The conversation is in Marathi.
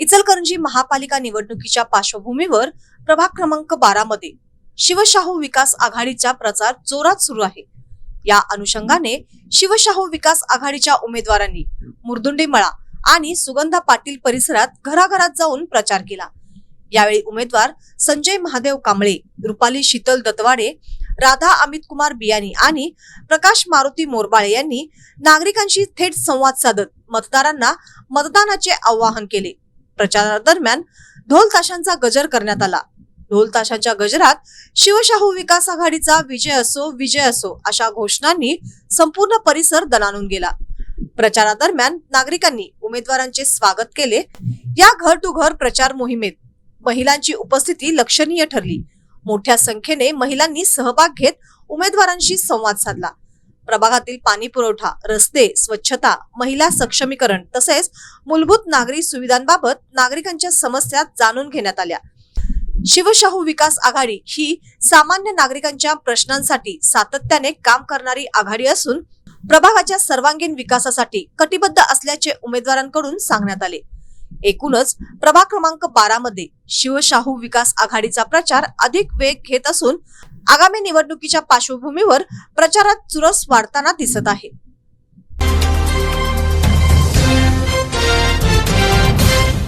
इचलकरंजी महापालिका निवडणुकीच्या पार्श्वभूमीवर प्रभाग क्रमांक बारा मध्ये शिवशाहू विकास आघाडीचा प्रचार जोरात सुरू आहे. या अनुषंगाने शिवशाहू विकास आघाडीच्या उमेदवारांनी मुरदुंडी मळा आणि सुगंधा पाटील परिसरात घराघरात जाऊन प्रचार केला. यावेळी उमेदवार संजय महादेव कांबळे रुपाली शीतल दत्तवाडे राधा अमित कुमार बियानी आणि प्रकाश मारुती मोरबाळे यांनी नागरिकांशी थेट संवाद साधत मतदारांना मतदानाचे आवाहन केले. प्रचारादरम्यान ढोल ताशांचा गजर करण्यात आला. ढोलताशांच्या गजरात शिवशाहू विकास आघाडीचा विजय असो विजय असो अशा घोषणांनी संपूर्ण परिसर दणानून गेला. प्रचारादरम्यान नागरिकांनी उमेदवारांचे स्वागत केले. या घर टू घर प्रचार मोहिमेत महिलांची उपस्थिती लक्षणीय ठरली. मोठ्या संख्येने महिलांनी सहभाग घेत उमेदवारांशी संवाद साधला. प्रभागातील पाणी पुरवठा रस्ते स्वच्छता महिला सक्षमीकरण तसेच मूलभूत नागरी सुविधांबाबत नागरिकांच्या समस्या जाणून घेण्यात आल्या. शिवशाहू विकास आघाडी ही सामान्य नागरिकांच्या प्रश्नांसाठी सातत्याने काम करणारी आघाडी असून प्रभागाच्या सर्वांगीण विकासासाठी कटिबद्ध असल्याचे उमेदवारांकडून सांगण्यात आले. एकूणच प्रभाग क्रमांक बारा मध्ये शिवशाहू विकास आघाडीचा प्रचार अधिक वेग घेत असून आगामी निवडणुकीच्या पार्श्वभूमीवर प्रचारात चुरस वाढताना दिसत आहे.